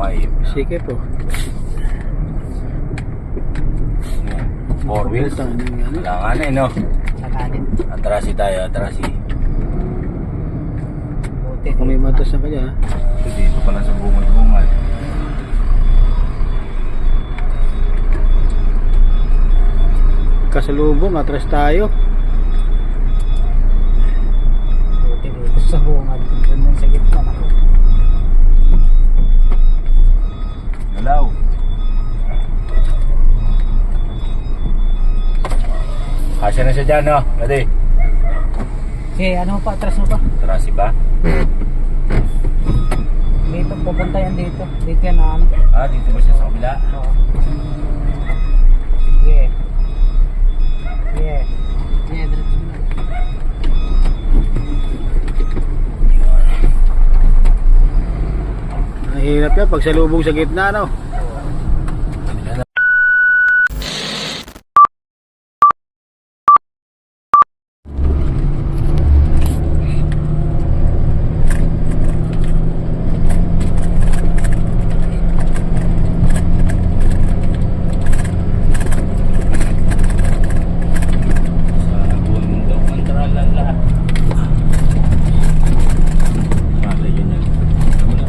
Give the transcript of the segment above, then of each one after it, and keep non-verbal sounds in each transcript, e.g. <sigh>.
5. Sige po. Four wheels. Ano. Kailangan eh, no? Nakanin. Atrasi tayo, atrasi. Kung may matas na kanya. Ito dito pala sa bungad-bungad. Kasalubong, atras tayo. Kasya na siya dyan, no? Ready? Okay, ano pa? Atras mo pa? Atrasi ba? Dito, pupunta yan dito. Dito yan ano. Ah, dito ba siya sa kabila? Oo. Sige. Sige. Sige, diretso mo na. Mahirap yan pag salubong sa gitna, no? Sa bundok ng tralala. Malay yun yan. Wala.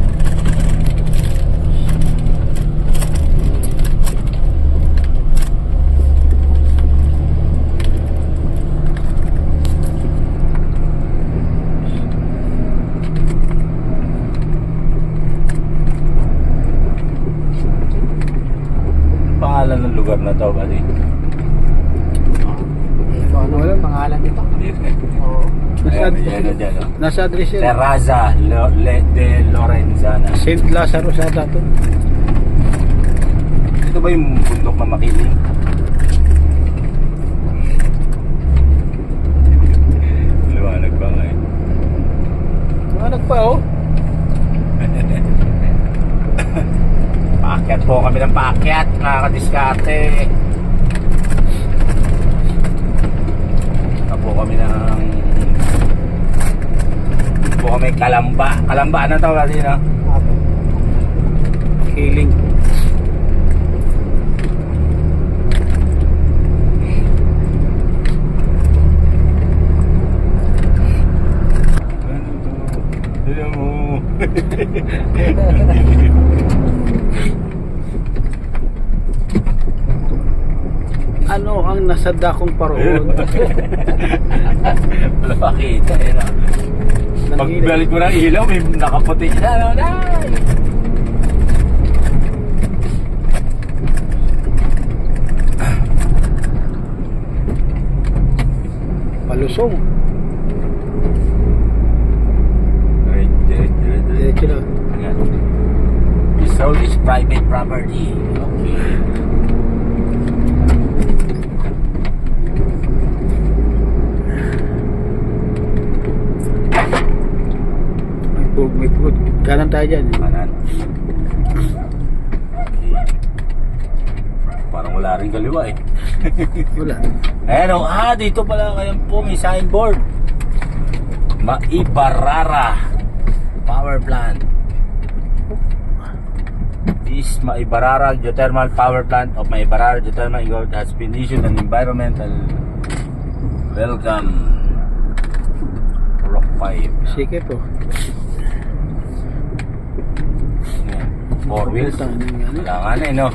Pangalan ng lugar na to, buddy? Ito, ano Wala. yung pangalan nito? Oo. Nasa, Ayan, address yan. Terraza Lo, Le, de Lorenzana. St. Lazarus ata to. Ito ba yung bundok na makiling? Liwanag ba nga eh? Manag pa, oh. <laughs> Paakyat po kami ng nakakadiskarte. Po kami ng... Po kami kalamba. Kalamba, tawag natin, no? Apo. Healing. Tignan <laughs> Ano ang nasa dakong paroon? <laughs> Wala makita eh. No? Pagbalik mo ng ilaw, may nakaputi na. Ano na? Palusong. <clears throat> Diretso, diretso, diretso. Diretso na. Ayan. This road is private property. Okay. May pug, may pug. Kanan tayo dyan. Kanan. Parang wala rin kaliwa eh. <laughs> Wala. Ayan o, ah, dito pala kayo po may signboard. Maibarara Power Plant. This Maibarara Geothermal Power Plant of Maibarara Geothermal Ingot has been issued an environmental welcome Rock 5. Sige po. Ayan. Four wheels. Ano. Kailangan eh, no?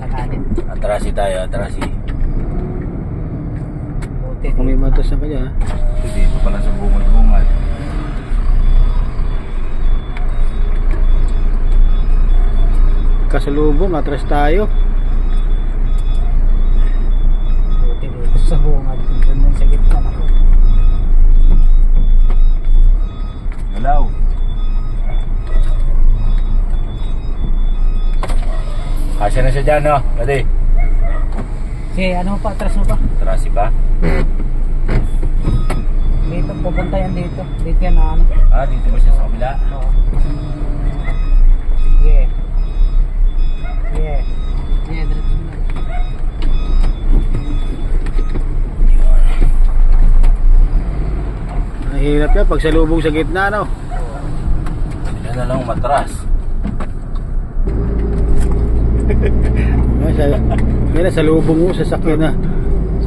Nakanin. Atrasi tayo, atrasi. Buti. Kung may matas na kanya. Ito dito pala sa bungad-bungad. Kasalubong, atras tayo. Kasya na siya dyan, no? Ready? Okay, ano pa? Atras mo pa? Atrasi ba? Dito, pupunta yan dito. Dito yan ano. Ah, dito ba siya sa kabila? Oo. Sige. Sige. Sige, diretso mo na. Mahirap yan pag salubong sa gitna, no? Pwede ka na lang matras. Sa, kaya sa lubong mo, sasakyan na.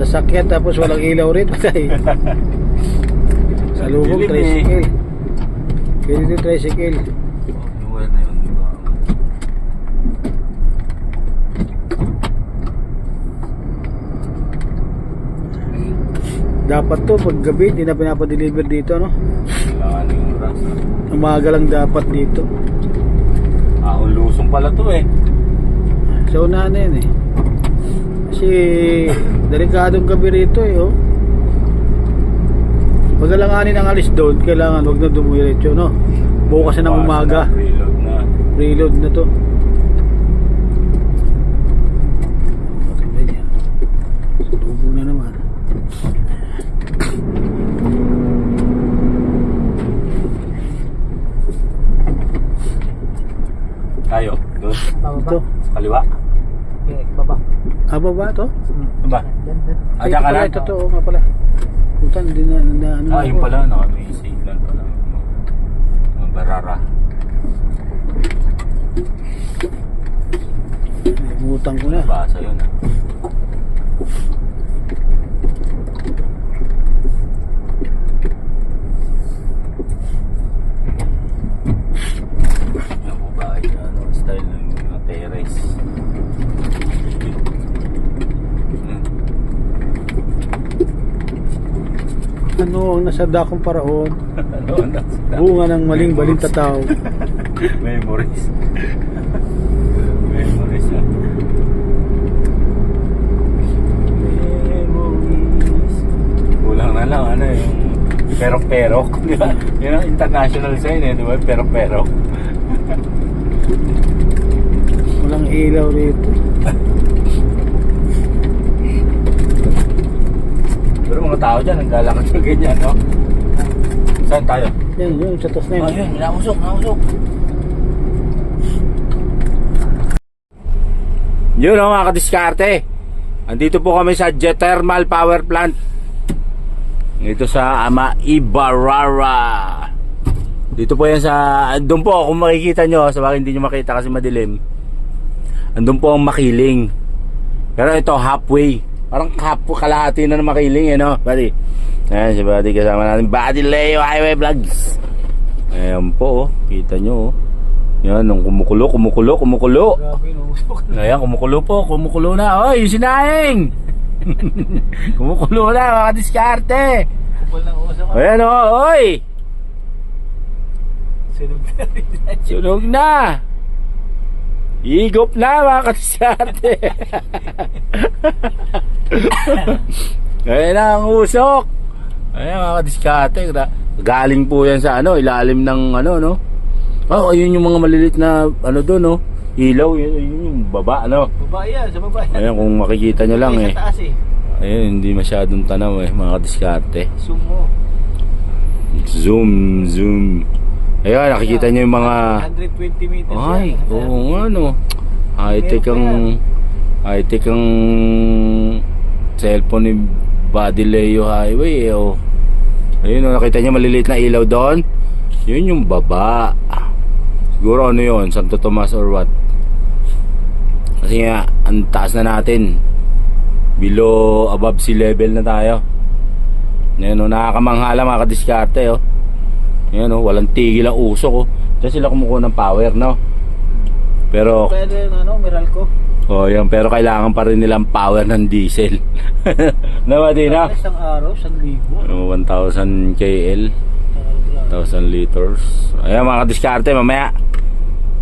Sasakyan tapos walang ilaw rin. Patay. Sa lubong, eh. tricycle. Pwede din tricycle. Dapat to, pag gabi, hindi na pinapadeliver dito, no? Kailangan yung oras. Umaga lang dapat dito. Ah, lusong pala to eh. Sa unahan na yun eh. Kasi, delikadong gabi rito eh, oh. Pag alanganin ang alis doon, kailangan wag na dumudiretso, no? Bukas na ng umaga. Reload na. Reload na to. Na. Tayo, doon. Ito. Kaliwa. Okay, baba. Aba ba to? Ba? Yan, yan. Ah, dyan ka pala, na? ito to, nga pala. Puta, hindi na, na, ano Ah, yun pala, no? May signal pala. Mga barara. Butang ko na. Basa yun ah. Yan po ba ay ano, style ng mga terrace. Hmm. Ano ang nasa dakong paraon? <laughs> Ano, ano? Bunga ng maling balintataw. Memories. Memories ah. Memories. Kulang na lang ano yung perok-perok. <laughs> Di ba? Yun ang international sign eh, di ba? Perok-perok. <laughs> Walang ilaw rito. Pero mga tao dyan, naglalakad sa ganyan, no? Saan tayo? Yan, yun, sa taas na yun. Ayun, nausok, nausok. Yun o mga kadiskarte. Andito po kami sa Geothermal Power Plant. Dito sa Ama Ibarara. Dito po yan sa... Andun po, kung makikita nyo, sa bakit hindi nyo makita kasi madilim. Andun po ang makiling. Pero ito, halfway. Parang half, kalahati na ng makiling, eh, no? Buddy. Ayan, si Buddy kasama natin. Buddy Leo Highway Vlogs. Ayan po, oh. Kita nyo, oh. Yan, nung kumukulo, kumukulo, kumukulo. Ayan, kumukulo po, kumukulo na. Oy, yung sinaing! <laughs> kumukulo na, mga diskarte. Ayan, oh, oy! Sunog na. Sunog na! Igop na, mga kadiskarte. Ayan na ang usok. Ayan, mga kadiskarte. Gra- Galing po yan sa ano, ilalim ng ano, no? Oh, ayun yung mga malilit na ano doon, no? Ilaw, yun, yun yung baba, ano? Baba yan, sa baba yan. Ayan, kung makikita nyo lang eh. Taas eh. Ayun, hindi masyadong tanaw eh, mga kadiskarte. Zoom mo. Zoom, zoom. Ayun, nakikita nyo yung mga... 120 meters Ay, yan. oo nga no. High-tech ang... High-tech ang... Cellphone ni Buddy Leo Highway eh, oh. Ayun, oh, nakita nyo maliliit na ilaw doon? Yun yung baba. Siguro ano yun, Santo Tomas or what? Kasi nga, ang taas na natin. Below, above sea level na tayo. Ayun, oh, nakakamanghala mga kadiskarte, oh. Ayan oh, walang tigil ang usok oh. Diyan sila kumukuha ng power, no? Pero, Pwede yung ano, Meralco. oh yan, pero kailangan pa rin nilang power ng diesel. Nawa din na? Isang araw, isang libo. Oh, 1,000 KL, 1,000 liters. Ayan mga diskarte mamaya.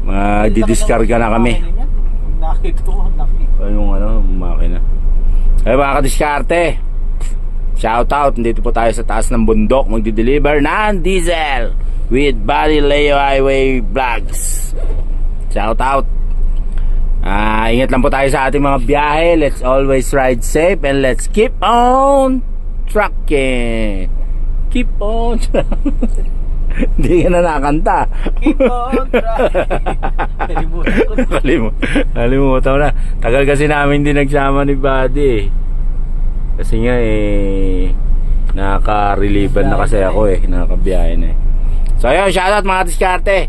Mga didiskarga na kami. Nakita ko, nakita. Ay, yung ano, makina. Ay mga kadiskarte. Shout out, dito po tayo sa taas ng bundok magdi-deliver ng diesel with Body Leo Highway Vlogs. Shout out. Ah, ingat lang po tayo sa ating mga biyahe. Let's always ride safe and let's keep on trucking. Keep on trucking. <laughs> Hindi ka na nakanta. Keep on trying. <laughs> Kalimutan ko. Na. Tagal kasi namin din nagsama ni Buddy. Kasi nga eh nakaka-relievan na kasi ako eh, nakakabiyahe na eh. So ayun, shoutout mga diskarte.